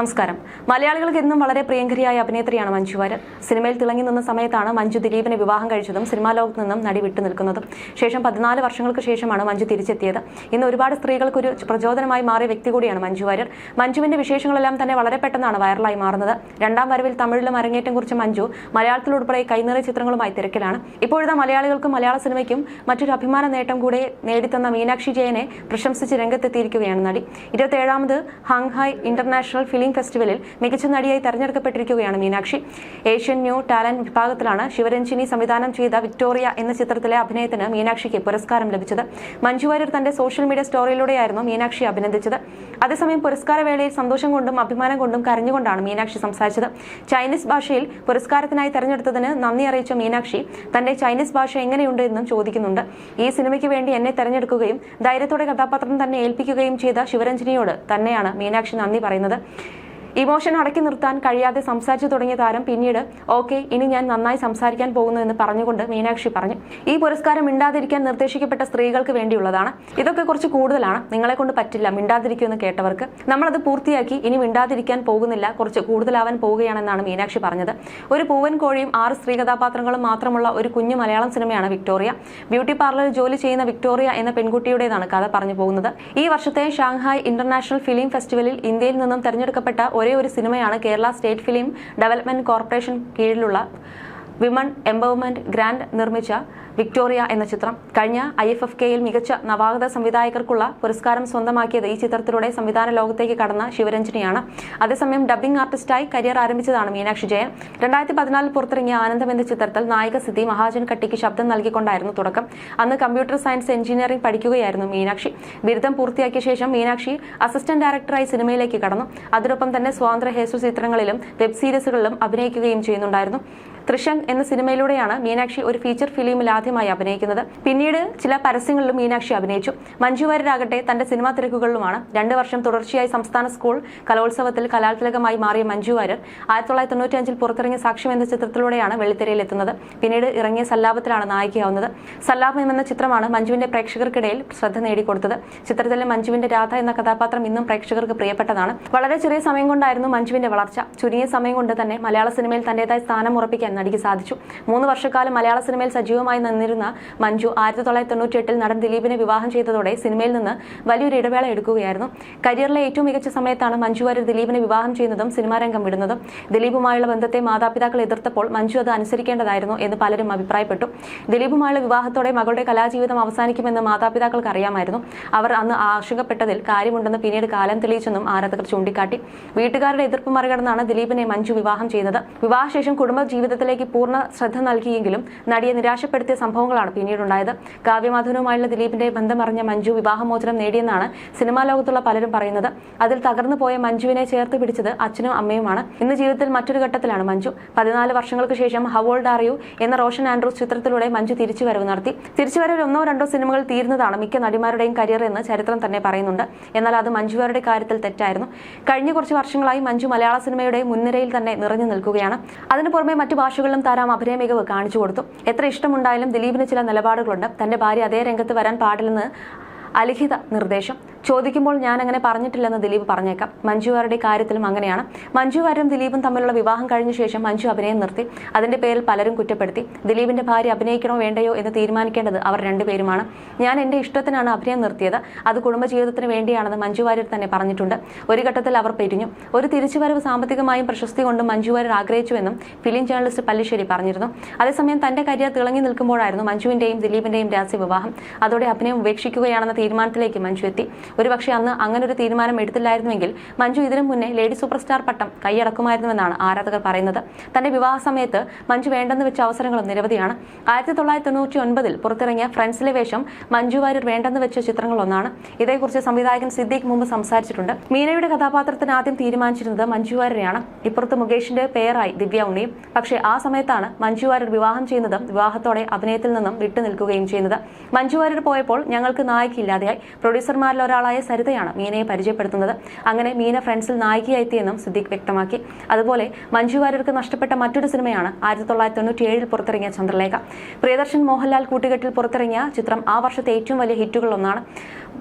നമസ്കാരം. മലയാളികൾക്ക് എന്നും വളരെ പ്രിയങ്കരിയായ അഭിനേത്രിയാണ് മഞ്ജു വാര്യർ. സിനിമയിൽ തിളങ്ങി നിന്ന സമയത്താണ് മഞ്ജു ദിലീപിനെ വിവാഹം കഴിച്ചതും സിനിമാ ലോകത്ത് നിന്നും നടി വിട്ടു നിൽക്കുന്നതും. ശേഷം പതിനാല് വർഷങ്ങൾക്ക് ശേഷമാണ് മഞ്ജു തിരിച്ചെത്തിയത്. ഇന്ന് ഒരുപാട് സ്ത്രീകൾക്കൊരു പ്രചോദനമായി മാറിയ വ്യക്തി കൂടിയാണ് മഞ്ജു വാര്യർ. മഞ്ജുവിന്റെ വിശേഷങ്ങളെല്ലാം തന്നെ വളരെ പെട്ടെന്നാണ് വൈറലായി മാറുന്നത്. രണ്ടാം വരവിൽ തമിഴിലും അരങ്ങേറ്റം കുറിച്ച മഞ്ജു മലയാളത്തിലുൾപ്പെടെ കൈനിറയ ചിത്രങ്ങളുമായി തിരക്കിലാണ്. ഇപ്പോഴത്തെ മലയാളികൾക്കും മലയാള സിനിമയ്ക്കും മറ്റൊരു അഭിമാന നേട്ടം കൂടെ നേടിത്തന്ന മീനാക്ഷി ജയനെ പ്രശംസിച്ച് രംഗത്തെത്തിയിരിക്കുകയാണ് നടി. ഇരുപത്തേഴാമത് ഹാങ്ഹായ് ഇന്റർനാഷണൽ ഫിലിം ഫെസ്റ്റിവലിൽ മികച്ച നടിയായി തെരഞ്ഞെടുക്കപ്പെട്ടിരിക്കുകയാണ് മീനാക്ഷി. ഏഷ്യൻ ന്യൂ ടാലന്റ് വിഭാഗത്തിലാണ് ശിവരഞ്ജിനി സംവിധാനം ചെയ്ത വിക്ടോറിയ എന്ന ചിത്രത്തിലെ അഭിനയത്തിന് മീനാക്ഷിക്ക് പുരസ്കാരം ലഭിച്ചത്. മഞ്ജു വാര്യർ തന്റെ സോഷ്യൽ മീഡിയ സ്റ്റോറിയിലൂടെയായിരുന്നു മീനാക്ഷി അഭിനന്ദിച്ചത്. അതേസമയം പുരസ്കാരവേളയിൽ സന്തോഷം കൊണ്ടും അഭിമാനം കൊണ്ടും കരഞ്ഞുകൊണ്ടാണ് മീനാക്ഷി സംസാരിച്ചത്. ചൈനീസ് ഭാഷയിൽ പുരസ്കാരത്തിനായി തെരഞ്ഞെടുത്തതിന് നന്ദി അറിയിച്ച മീനാക്ഷി തന്റെ ചൈനീസ് ഭാഷ എങ്ങനെയുണ്ട് എന്നും ചോദിക്കുന്നുണ്ട്. ഈ സിനിമയ്ക്ക് വേണ്ടി എന്നെ തെരഞ്ഞെടുക്കുകയും ധൈര്യത്തോടെ കഥാപാത്രം തന്നെ ഏൽപ്പിക്കുകയും ചെയ്ത ശിവരഞ്ജനിയോട് തന്നെയാണ് മീനാക്ഷി നന്ദി പറയുന്നത്. ഇമോഷൻ അടക്കി നിർത്താൻ കഴിയാതെ സംസാരിച്ചു തുടങ്ങിയ താരം പിന്നീട് ഓക്കെ ഇനി ഞാൻ നന്നായി സംസാരിക്കാൻ പോകുന്നു എന്ന് പറഞ്ഞുകൊണ്ട് മീനാക്ഷി പറഞ്ഞു. ഈ പുരസ്കാരം മിണ്ടാതിരിക്കാൻ നിർദ്ദേശിക്കപ്പെട്ട സ്ത്രീകൾക്ക് വേണ്ടിയുള്ളതാണ്. ഇതൊക്കെ കുറച്ച് കൂടുതലാണ്. നിങ്ങളെ കൊണ്ട് പറ്റില്ല മിണ്ടാതിരിക്കുമെന്ന് കേട്ടവർക്ക്. നമ്മളത് പൂർത്തിയാക്കി ഇനി മിണ്ടാതിരിക്കാൻ പോകുന്നില്ല കുറച്ച് കൂടുതലാവാൻ പോവുകയാണെന്നാണ് മീനാക്ഷി പറഞ്ഞത്. ഒരു പൂവൻ കോഴിയും ആറ് സ്ത്രീ കഥാപാത്രങ്ങളും മാത്രമുള്ള ഒരു കുഞ്ഞു മലയാളം സിനിമയാണ് വിക്ടോറിയ. ബ്യൂട്ടി പാർലറിൽ ജോലി ചെയ്യുന്ന വിക്ടോറിയ എന്ന പെൺകുട്ടിയുടേതാണ് കഥ പറഞ്ഞു പോകുന്നത്. ഈ വർഷത്തെ ഷാങ്ഹായ് ഇന്റർനാഷണൽ ഫിലിം ഫെസ്റ്റിവലിൽ ഇന്ത്യയിൽ നിന്നും തെരഞ്ഞെടുക്കപ്പെട്ട ഒരേ ഒരു സിനിമയാണ് Kerala state film development corporation കീഴിലുള്ള വിമൺ എംപവർമെന്റ് ഗ്രാൻഡ് നിർമ്മിച്ച വിക്ടോറിയ എന്ന ചിത്രം. കഴിഞ്ഞ ഐ എഫ് എഫ് കെയിൽ മികച്ച നവാഗത സംവിധായകർക്കുള്ള പുരസ്കാരം സ്വന്തമാക്കിയത് ഈ ചിത്രത്തിലൂടെ സംവിധാന ലോകത്തേക്ക് കടന്ന ശിവരഞ്ജനിയാണ്. അതേസമയം ഡബ്ബിംഗ് ആർട്ടിസ്റ്റായി കരിയർ ആരംഭിച്ചതാണ് മീനാക്ഷി ജയൻ. രണ്ടായിരത്തി പതിനാലിൽ പുറത്തിറങ്ങിയ ആനന്ദം എന്ന ചിത്രത്തിൽ നായിക സിദ്ധി മഹാജൻ കട്ടിക്ക് ശബ്ദം നൽകിക്കൊണ്ടായിരുന്നു തുടക്കം. അന്ന് കമ്പ്യൂട്ടർ സയൻസ് എഞ്ചിനീയറിംഗ് പഠിക്കുകയായിരുന്നു മീനാക്ഷി. ബിരുദം പൂർത്തിയാക്കിയ ശേഷം മീനാക്ഷി അസിസ്റ്റന്റ് ഡയറക്ടറായി സിനിമയിലേക്ക് കടന്നു. അതിനൊപ്പം തന്നെ സ്വാതന്ത്ര്യ ഹേസു ചിത്രങ്ങളിലും വെബ് സീരീസുകളിലും അഭിനയിക്കുകയും ചെയ്യുന്നുണ്ടായിരുന്നു. ത്രിശങ്ക് എന്ന സിനിമയിലൂടെയാണ് മീനാക്ഷി ഒരു ഫീച്ചർ ഫിലിമിൽ ആദ്യമായി അഭിനയിക്കുന്നത്. പിന്നീട് ചില പരസ്യങ്ങളിലും മീനാക്ഷി അഭിനയിച്ചു. മഞ്ജു വാര്യരാകട്ടെ തന്റെ സിനിമാ തിരക്കുകളിലുമാണ്. രണ്ട് വർഷം തുടർച്ചയായി സംസ്ഥാന സ്കൂൾ കലോത്സവത്തിൽ കലാതിലകമായി മാറിയ മഞ്ജു വാര്യർ ആയിരത്തി തൊള്ളായിരത്തി പുറത്തിറങ്ങിയ സാക്ഷ്യം എന്ന ചിത്രത്തിലൂടെയാണ് വെള്ളിത്തിരയിൽ എത്തുന്നത് പിന്നീട് ഇറങ്ങിയ സല്ലാപത്തിലാണ് നായികയാവുന്നത്. സല്ലാപം എന്ന ചിത്രമാണ് മഞ്ജുവിന്റെ പ്രേക്ഷകർക്കിടയിൽ ശ്രദ്ധ നേടിക്കൊടുത്തത്. ചിത്രത്തിലെ മഞ്ജുവിന്റെ രാധ എന്ന കഥാപാത്രം ഇന്നും പ്രേക്ഷകർക്ക് പ്രിയപ്പെട്ടതാണ്. വളരെ ചെറിയ സമയം കൊണ്ടായിരുന്നു മഞ്ജുവിന്റെ വളർച്ച. ചുരുങ്ങിയ സമയം കൊണ്ട് തന്നെ മലയാള സിനിമയിൽ തന്റേതായ സ്ഥാനം ഉറപ്പിക്കാൻ നടിക്ക് സാധിച്ചു. മൂന്ന് വർഷക്കാലം മലയാള സിനിമയിൽ സജീവമായി നിന്നിരുന്ന മഞ്ജു ആയിരത്തി തൊള്ളായിരത്തി തൊണ്ണൂറ്റി എട്ടിൽ നടൻ ദിലീപിനെ വിവാഹം ചെയ്തതോടെ സിനിമയിൽ നിന്ന് വലിയൊരു ഇടവേള എടുക്കുകയായിരുന്നു. കരിയറിലെ ഏറ്റവും മികച്ച സമയത്താണ് മഞ്ജു വാര്യർ ദിലീപിനെ വിവാഹം ചെയ്യുന്നതും സിനിമാ രംഗം വിടുന്നതും. ദിലീപുമായുള്ള ബന്ധത്തെ മാതാപിതാക്കൾ എതിർത്തപ്പോൾ മഞ്ജു അത് അനുസരിക്കേണ്ടതായിരുന്നു എന്ന് പലരും അഭിപ്രായപ്പെട്ടു. ദിലീപുമായുള്ള വിവാഹത്തോടെ മകളുടെ കലാജീവിതം അവസാനിക്കുമെന്ന് മാതാപിതാക്കൾക്ക് അറിയാമായിരുന്നു. അവർ അന്ന് ആശങ്കപ്പെട്ടതിൽ കാര്യമുണ്ടെന്ന് പിന്നീട് കാലം തെളിയിച്ചെന്നും ആരാധകർ ചൂണ്ടിക്കാട്ടി. വീട്ടുകാരുടെ എതിർപ്പ് മറികടന്നാണ് ദിലീപിനെ മഞ്ജു വിവാഹം ചെയ്തത് വിവാഹശേഷം കുടുംബ ജീവിതത്തിലേക്ക് പൂർണ ശ്രദ്ധ നൽകിയെങ്കിലും നടിയെ നിരാശപ്പെടുത്തിയ സംഭവങ്ങളാണ് പിന്നീടുണ്ടായത്. കാവ്യമാധവനുമായുള്ള ദിലീപിന്റെ ബന്ധമറിഞ്ഞ മഞ്ജു വിവാഹമോചനം നേടിയെന്നാണ് സിനിമാ ലോകത്തുള്ള പലരും പറയുന്നത്. അതിൽ തകർന്നു പോയ മഞ്ജുവിനെ ചേർത്ത് പിടിച്ചത് അച്ഛനും അമ്മയുമാണ്. ഇന്ന് ജീവിതത്തിൽ മറ്റൊരു ഘട്ടത്തിലാണ് മഞ്ജു. പതിനാല് വർഷങ്ങൾക്ക് ശേഷം ഹവോൾഡ് ആർ യു എന്ന റോഷൻ ആൻഡ്രൂസ് ചിത്രത്തിലൂടെ മഞ്ജു തിരിച്ചുവരവ് നടത്തി. തിരിച്ചുവരവിൽ ഒന്നോ രണ്ടോ സിനിമകൾ തീരുന്നതാണ് മിക്ക നടിമാരുടെയും കരിയർ എന്ന് ചരിത്രം തന്നെ പറയുന്നുണ്ട്. എന്നാൽ അത് മഞ്ജുവാരുടെ കാര്യത്തിൽ തെറ്റായിരുന്നു. കഴിഞ്ഞ കുറച്ച് വർഷങ്ങളായി മഞ്ജു മലയാള സിനിമയുടെ മുൻനിരയിൽ തന്നെ നിറഞ്ഞു നിൽക്കുകയാണ്. അതിനു പുറമെ മറ്റു ഭാഷകളിലും താരം അഭിനയ മികവ് കാണിച്ചു കൊടുത്തു. എത്ര ഇഷ്ടമുണ്ടായാലും ദിലീപിന് ചില നിലപാടുകളുണ്ട്. തന്റെ ഭാര്യ അതേ രംഗത്ത് വരാൻ പാടില്ലെന്ന് അലിഖിത നിർദ്ദേശം. ചോദിക്കുമ്പോൾ ഞാൻ അങ്ങനെ പറഞ്ഞിട്ടില്ലെന്ന് ദിലീപ് പറഞ്ഞേക്കാം. മഞ്ജുവാരുടെ കാര്യത്തിലും അങ്ങനെയാണ്. മഞ്ജു വാര്യരും ദിലീപും തമ്മിലുള്ള വിവാഹം കഴിഞ്ഞ ശേഷം മഞ്ജു അഭിനയം നിർത്തി. അതിന്റെ പേരിൽ പലരും കുറ്റപ്പെടുത്തി. ദിലീപിന്റെ ഭാര്യ അഭിനയിക്കണോ വേണ്ടയോ എന്ന് തീരുമാനിക്കേണ്ടത് അവർ രണ്ടുപേരുമാണ്. ഞാൻ എന്റെ ഇഷ്ടത്തിനാണ് അഭിനയം നിർത്തിയത്. അത് കുടുംബജീവിതത്തിന് വേണ്ടിയാണെന്ന് മഞ്ജു വാര്യർ തന്നെ പറഞ്ഞിട്ടുണ്ട്. ഒരു ഘട്ടത്തിൽ അവർ പിരിഞ്ഞു. ഒരു തിരിച്ചുവരവ് സാമ്പത്തികമായും പ്രശസ്തി കൊണ്ടും മഞ്ജുവാരർ ആഗ്രഹിച്ചുവെന്നും ഫിലിം ജേർണലിസ്റ്റ് പല്ലിശ്ശേരി പറഞ്ഞിരുന്നു. അതേസമയം തന്റെ കരിയർ തിളങ്ങി നിൽക്കുമ്പോഴായിരുന്നു മഞ്ജുവിന്റെയും ദിലീപിന്റെയും രാസ്യ വിവാഹം അതോടെ അഭിനയം ഉപേക്ഷിക്കുകയാണെന്ന തീരുമാനത്തിലേക്ക് മഞ്ജു എത്തി. ഒരുപക്ഷെ അന്ന് അങ്ങനെ ഒരു തീരുമാനം എടുത്തില്ലായിരുന്നുവെങ്കിൽ മഞ്ജു ഇതിനു മുന്നേ ലേഡി സൂപ്പർ സ്റ്റാർ പട്ടം കൈയടക്കുമായിരുന്നുവെന്നാണ് ആരാധകർ പറയുന്നത്. തന്റെ വിവാഹ സമയത്ത് മഞ്ജു വേണ്ടെന്ന് വെച്ച അവസരങ്ങളും നിരവധിയാണ്. ആയിരത്തി തൊള്ളായിരത്തി തൊണ്ണൂറ്റി ഒൻപതിൽ പുറത്തിറങ്ങിയ ഫ്രണ്ട്സിലെ വേഷം മഞ്ജു വാര്യർ വേണ്ടെന്ന് വെച്ച ചിത്രങ്ങളൊന്നാണ്. ഇതേക്കുറിച്ച് സംവിധായകൻ സിദ്ദീഖ് മുമ്പ് സംസാരിച്ചിട്ടുണ്ട്. മീനയുടെ കഥാപാത്രത്തിന് ആദ്യം തീരുമാനിച്ചിരുന്നത് മഞ്ജു വാര്യരെയാണ്. ഇപ്പുറത്ത് മുകേഷിന്റെ പേരായി ദിവ്യ ഉണ്ണിയും പക്ഷേ ആ സമയത്താണ് മഞ്ജു വാര്യർ വിവാഹം ചെയ്യുന്നതും വിവാഹത്തോടെ അഭിനയത്തിൽ നിന്നും വിട്ടുനിൽക്കുകയും ചെയ്യുന്നത്. മഞ്ജു വാര്യർ പോയപ്പോൾ ഞങ്ങൾക്ക് നായിക്കില്ലാതെയായി പ്രൊഡ്യൂസർമാരിൽ ഒരാൾ ഒരാളായ സരിതയാണ് മീനയെ പരിചയപ്പെടുത്തുന്നത്. അങ്ങനെ മീന ഫ്രണ്ട്സിൽ നായികയായി എത്തിയെന്നും സിദ്ദിഖ് വ്യക്തമാക്കി. അതുപോലെ മഞ്ജു വാര്യർക്ക് നഷ്ടപ്പെട്ട മറ്റൊരു സിനിമയാണ് ആയിരത്തി തൊള്ളായിരത്തി തൊണ്ണൂറ്റി ഏഴിൽ പുറത്തിറങ്ങിയ ചന്ദ്രലേഖ. പ്രിയദർശൻ മോഹൻലാൽ കൂട്ടുകെട്ടിൽ പുറത്തിറങ്ങിയ ചിത്രം ആ വർഷത്തെ ഏറ്റവും വലിയ ഹിറ്റുകളിലൊന്നാണ്.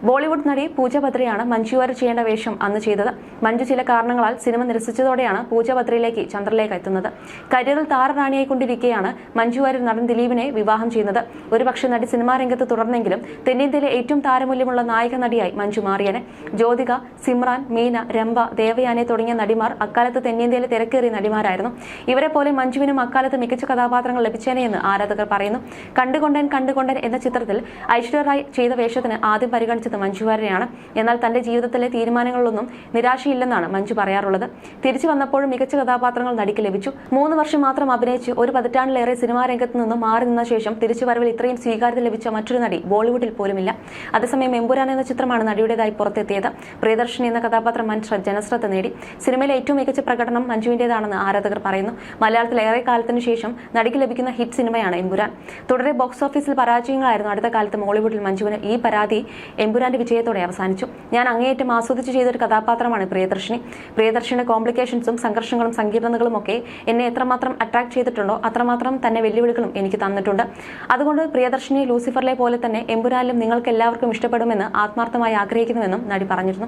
ബോളിവുഡ് നടി പൂജ ബദ്രയാണ് മഞ്ജു വാര്യർ ചെയ്യേണ്ട വേഷം അന്ന് ചെയ്തത്. മഞ്ജു ചില കാരണങ്ങളാൽ സിനിമ നിരസിച്ചതോടെയാണ് പൂജ ബദ്രയിലേക്ക് ചന്ദ്രലേഖ എത്തുന്നത്. കരിയറിൽ താരറാണിയായി കൊണ്ടിരിക്കെയാണ് മഞ്ജു വാര്യർ നടൻ ദിലീപിനെ വിവാഹം ചെയ്യുന്നത്. ഒരുപക്ഷെ നടി സിനിമാ രംഗത്ത് തുടർന്നെങ്കിലും തെന്നിന്ത്യയിലെ ഏറ്റവും താരമൂല്യമുള്ള നായക നടിയായി മഞ്ജു മാറിയനെ ജ്യോതിക സിമ്രാൻ മീന രംഭ ദേവയാനെ തുടങ്ങിയ നടിമാർ അക്കാലത്ത് തെന്നിന്ത്യയിലെ തിരക്കേറിയ നടിമാരായിരുന്നു. ഇവരെ പോലെ മഞ്ജുവിനും അക്കാലത്ത് മികച്ച കഥാപാത്രങ്ങൾ ലഭിച്ചേനെ എന്ന് ആരാധകർ പറയുന്നു. കണ്ടുകൊണ്ടൻ കണ്ടുകൊണ്ടൻ എന്ന ചിത്രത്തിൽ ഐശ്വര്യ റായ് ചെയ്ത വേഷത്തിന് ആദ്യം പരിഗണിച്ചത് മഞ്ജുവാരെയാണ് എന്നാൽ തന്റെ ജീവിതത്തിലെ തീരുമാനങ്ങളിലൊന്നും നിരാശയില്ലെന്നാണ് മഞ്ജു പറയാറുള്ളത്. തിരിച്ചു വന്നപ്പോഴും മികച്ച കഥാപാത്രങ്ങൾ നടിക്ക് ലഭിച്ചു. മൂന്ന് വർഷം മാത്രം അഭിനയിച്ച് ഒരു പതിറ്റാണ്ടിലേറെ സിനിമാ രംഗത്ത് നിന്നും മാറി നിന്ന ശേഷം തിരിച്ചുവരവിൽ ഇത്രയും സ്വീകാര്യത ലഭിച്ച മറ്റൊരു നടി ബോളിവുഡിൽ പോലുമില്ല. അതേസമയം എമ്പുരാൻ എന്ന ചിത്രമാണ് നടിയുടേതായി പുറത്തെത്തിയത് പ്രിയദർശിനി എന്ന കഥാപാത്രം ശ്ര- ജനശ്രദ്ധ നേടി. സിനിമയിലെ ഏറ്റവും മികച്ച പ്രകടനം മഞ്ജുവിന്റേതാണെന്ന് ആരാധകർ പറയുന്നു. മലയാളത്തിൽ ഏറെ കാലത്തിന് ശേഷം നടിക്ക് ലഭിക്കുന്ന ഹിറ്റ് സിനിമയാണ് എമ്പുരാൻ. തുടരെ ബോക്സ് ഓഫീസിൽ പരാജയങ്ങളായിരുന്നു അടുത്ത കാലത്ത് മോളിവുഡിൽ മഞ്ജുവിന് ഈ പരാതി എമ്പുരാന്റെ വിജയത്തോടെ അവസാനിച്ചു. ഞാൻ അങ്ങേയറ്റം ആസ്വദിച്ച് ചെയ്തൊരു കഥാപാത്രമാണ് പ്രിയദർശിനി. പ്രിയദർശിനിയുടെ കോംപ്ലിക്കേഷൻസും സംഘർഷങ്ങളും സങ്കീർണതകളും ഒക്കെ എന്നെ എത്രമാത്രം അട്രാക്ട് ചെയ്തിട്ടുണ്ടോ അത്രമാത്രം തന്നെ വെല്ലുവിളികളും എനിക്ക് തന്നിട്ടുണ്ട്. അതുകൊണ്ട് പ്രിയദർശിനി ലൂസിഫറിലെ പോലെ തന്നെ എമ്പുരാനിലും നിങ്ങൾക്ക് എല്ലാവർക്കും ഇഷ്ടപ്പെടുമെന്ന് ആത്മാർത്ഥമായി ആഗ്രഹിക്കുന്നുവെന്നും നടി പറഞ്ഞിരുന്നു.